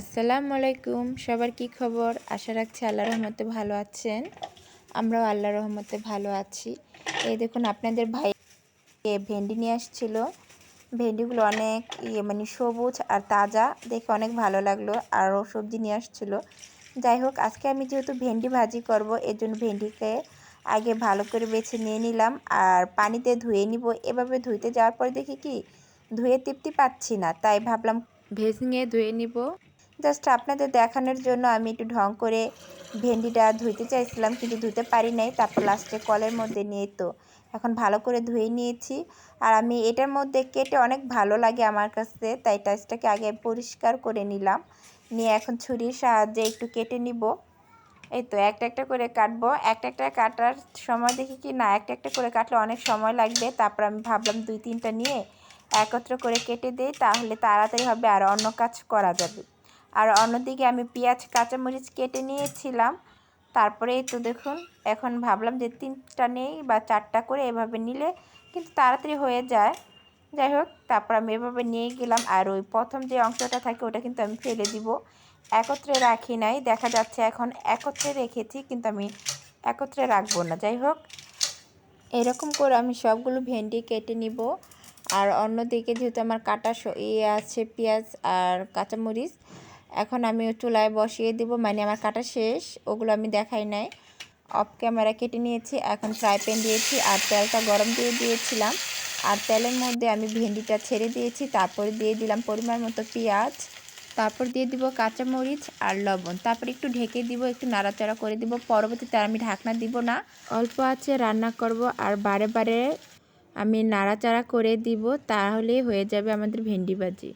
আসসালামু আলাইকুম। সবার কি খবর? আশা রাখছি আল্লাহ রহমতে ভালো আছেন। আমরাও আল্লাহ রহমতে ভালো আছি। এই দেখুন, আপনাদের ভাই ভেন্ডি নিয়ে আসছিল। ভেন্ডিগুলো অনেক ইয়ে মানে সবুজ আর তাজা। দেখে অনেক ভালো লাগল। আরও সবজি নিয়ে আসছিল। যাই হোক, আজকে আমি যেহেতু ভেন্ডি ভাজি করব এর জন্য ভেন্ডিকে আগে ভালো করে বেছে নিয়ে নিলাম। আর পানিতে ধুয়ে নিব। এভাবে ধুইতে যাওয়ার পরে দেখি কি, ধুয়ে তৃপ্তি পাচ্ছি না। তাই ভাবলাম ভেজে ধুয়ে নিব। জাস্ট আপনাদের দেখানোর জন্য আমি একটু ঢং করে ভেন্ডিটা ধুইতে চাইছিলাম, কিন্তু ধুতে পারি নাই। তারপর লাস্টে কলের মধ্যে নিয়ে তো এখন ভালো করে ধুয়ে নিয়েছি। আর আমি এটার মধ্যে কেটে অনেক ভালো লাগে আমার কাছে, তাই টাচটাকে আগে পরিষ্কার করে নিলাম। নিয়ে এখন ছুরির সাহায্যে একটু কেটে নিব। এই তো একটা একটা করে কাটবো। একটা একটা কাটার সময় দেখি কি না, একটা একটা করে কাটলে অনেক সময় লাগবে। তারপর আমি ভাবলাম দুই তিনটা নিয়ে একত্র করে কেটে দিই, তাহলে তাড়াতাড়ি হবে আর অন্য কাজ করা যাবে। আর অন্যদিকে আমি পেঁয়াজ, কাঁচামরিচ কেটে নিয়েছিলাম। তারপরে তো দেখুন, এখন ভাবলাম যে তিনটা নেই বা চারটা করে এভাবে নিলে কিন্তু তাড়াতাড়ি হয়ে যায়। যাই হোক, তারপর আমি এভাবে নিয়ে গেলাম আর ওই প্রথম যে অংশটা থাকে ওটা কিন্তু আমি ফেলে দিব। একত্রে রাখি নাই, দেখা যাচ্ছে এখন একত্রে রেখেছি কিন্তু আমি একত্রে রাখব না। যাই হোক, এরকম করে আমি সবগুলো ভেন্ডি কেটে নিব। আর অন্যদিকে যেহেতু আমার কাটা ইয়ে আছে পেঁয়াজ আর কাঁচামরিচ এখন আমি চুলায় বসিয়ে দিব। মানে আমার কাটা শেষ, ওগুলো আমি দেখাই নাই। অফ ক্যামেরা কেটে নিয়েছি, এখন ফ্রাই প্যান দিয়েছি আর তেলটা গরম দিয়ে দিয়েছিলাম। আর তেলের মধ্যে আমি ভেন্ডিটা ছেড়ে দিয়েছি, তারপরে দিয়ে দিলাম পরিমাণ মতো পেঁয়াজ। তারপর দিয়ে দিব কাঁচামরিচ আর লবণ। তারপর একটু ঢেকে দিব, একটু নাড়াচাড়া করে দিব। পরবর্তীতে আমি ঢাকনা দিব না। অল্প আছে, রান্না করব আর বারে বারে আমি নাড়াচাড়া করে দিব, তাহলেই হয়ে যাবে আমাদের ভেন্ডি ভাজি।